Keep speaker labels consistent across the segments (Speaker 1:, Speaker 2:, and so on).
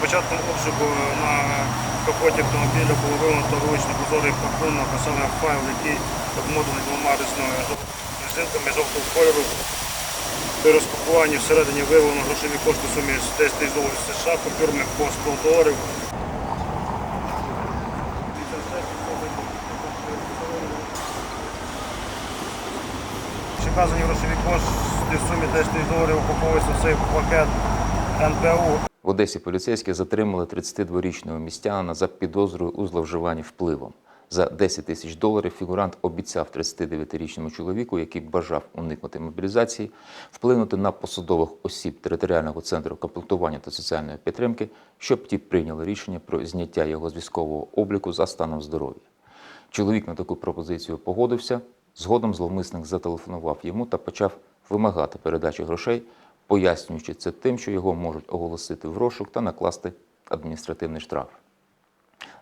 Speaker 1: початком обшуку на капоті автомобіля було виявлено вуличний позорий пакун, написали файл, який обмотаний двома різними резинками жовтого кольору. При розпакуванні всередині виявлено грошові кошти в сумі 10 тисяч доларів США, купюрами по 100 доларів. Вказані грошові кошти в сумі 10 тисяч доларів упаковуються в цей пакет НПУ.
Speaker 2: В Одесі поліцейські затримали 32-річного містянина за підозрою у зловживанні впливом. За 10 тисяч доларів фігурант обіцяв 39-річному чоловіку, який бажав уникнути мобілізації, вплинути на посадових осіб територіального центру комплектування та соціальної підтримки, щоб ті прийняли рішення про зняття його з військового обліку за станом здоров'я. Чоловік на таку пропозицію погодився. Згодом зловмисник зателефонував йому та почав вимагати передачі грошей, пояснюючи це тим, що його можуть оголосити в розшук та накласти адміністративний штраф.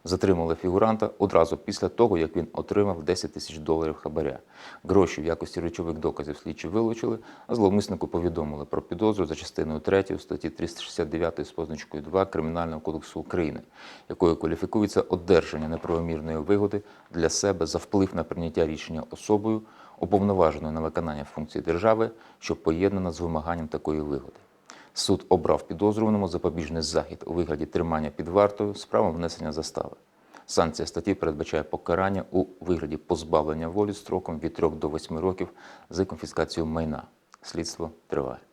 Speaker 2: Затримали фігуранта одразу після того, як він отримав 10 тисяч доларів хабаря. Гроші в якості речових доказів слідчі вилучили, а зловмиснику повідомили про підозру за частиною 3 статті 369 з позначкою 2 Кримінального кодексу України, якою кваліфікується одержання неправомірної вигоди для себе за вплив на прийняття рішення особою, уповноваженою на виконання функцій держави, що поєднана з вимаганням такої вигоди. Суд обрав підозрюваному запобіжний захід у вигляді тримання під вартою з правом внесення застави. Санкція статті передбачає покарання у вигляді позбавлення волі строком від 3 до 8 років за конфіскацію майна. Слідство триває.